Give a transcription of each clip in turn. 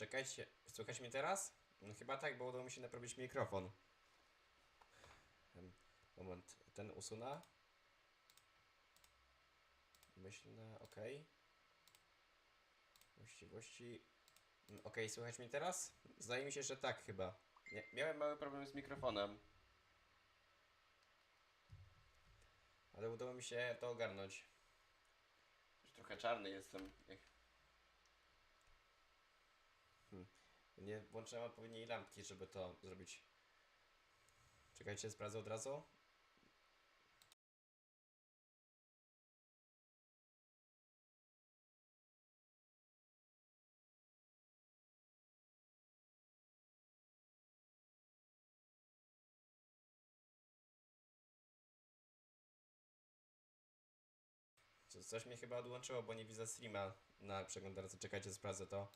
Czekajcie, słychać mnie teraz? No, chyba tak, bo udało mi się naprawić mikrofon. Moment, ten usunę. Myślę, ok. Właściwości. Mm, Ok, słychać mnie teraz? Zdaje mi się, że tak chyba. Nie, miałem mały problem z mikrofonem. Ale udało mi się to ogarnąć. Już trochę czarny jestem. Nie włączyłem odpowiedniej lampki, żeby to zrobić. Czekajcie, sprawdzę od razu. Co- Coś mnie chyba odłączyło, bo nie widzę streama na przeglądarce. Czekajcie, sprawdzę to.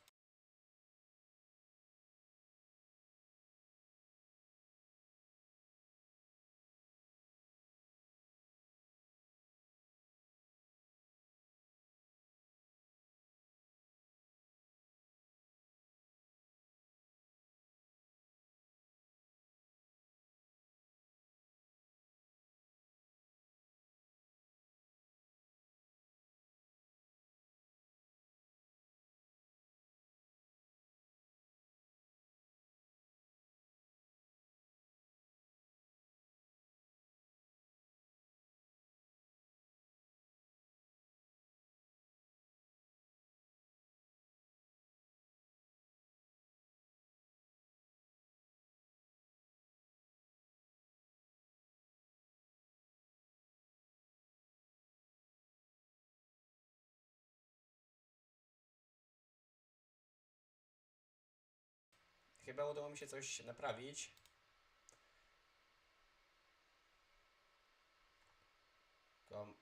Chyba udało mi się coś naprawić.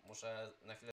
Muszę na chwilę